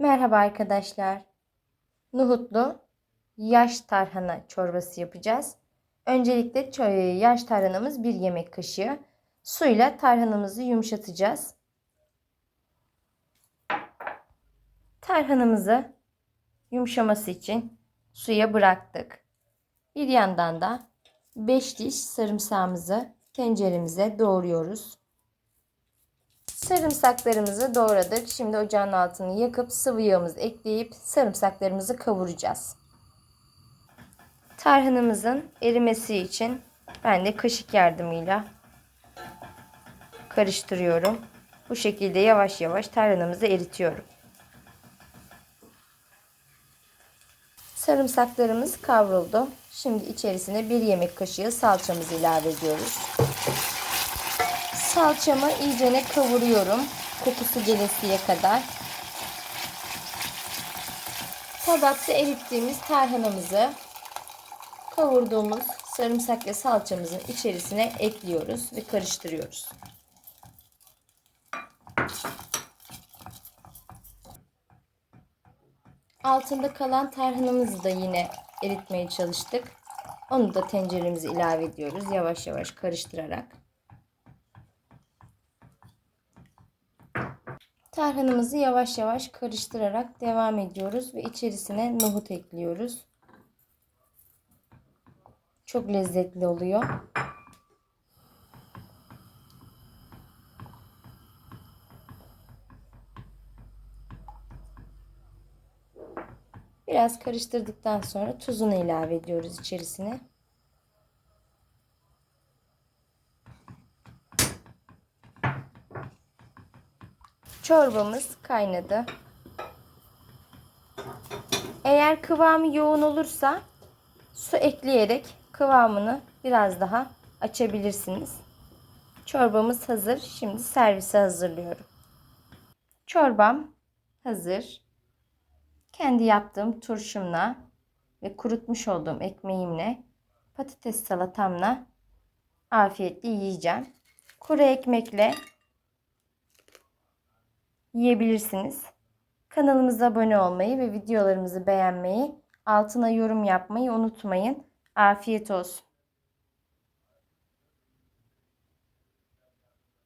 Merhaba arkadaşlar. Nohutlu yaş tarhana çorbası yapacağız. Öncelikle yaş tarhanamız bir yemek kaşığı. Suyla tarhanamızı yumuşatacağız. Tarhanamızı yumuşaması için suya bıraktık. Bir yandan da 5 diş sarımsağımızı tenceremize doğruyoruz. Sarımsaklarımızı doğradık. Şimdi ocağın altını yakıp sıvı yağımızı ekleyip sarımsaklarımızı kavuracağız. Tarhanamızın erimesi için ben de kaşık yardımıyla karıştırıyorum. Bu şekilde yavaş yavaş tarhanamızı eritiyorum. Sarımsaklarımız kavruldu. Şimdi içerisine bir yemek kaşığı salçamızı ilave ediyoruz. Salçamı iyicene kavuruyorum. Kokusu gelesiye kadar. Tabakta erittiğimiz tarhanamızı kavurduğumuz sarımsak ve salçamızın içerisine ekliyoruz ve karıştırıyoruz. Altında kalan tarhanamızı da yine eritmeye çalıştık. Onu da tenceremize ilave ediyoruz. Yavaş yavaş karıştırarak. Tarhanamızı yavaş yavaş karıştırarak devam ediyoruz ve içerisine nohut ekliyoruz. Çok lezzetli oluyor. Biraz karıştırdıktan sonra tuzunu ilave ediyoruz içerisine. Çorbamız kaynadı. Eğer kıvamı yoğun olursa su ekleyerek kıvamını biraz daha açabilirsiniz. Çorbamız hazır. Şimdi servise hazırlıyorum. Çorbam hazır. Kendi yaptığım turşumla ve kurutmuş olduğum ekmeğimle patates salatamla afiyetle yiyeceğim. Kuru ekmekle yiyebilirsiniz. Kanalımıza abone olmayı ve videolarımızı beğenmeyi, altına yorum yapmayı unutmayın. Afiyet olsun.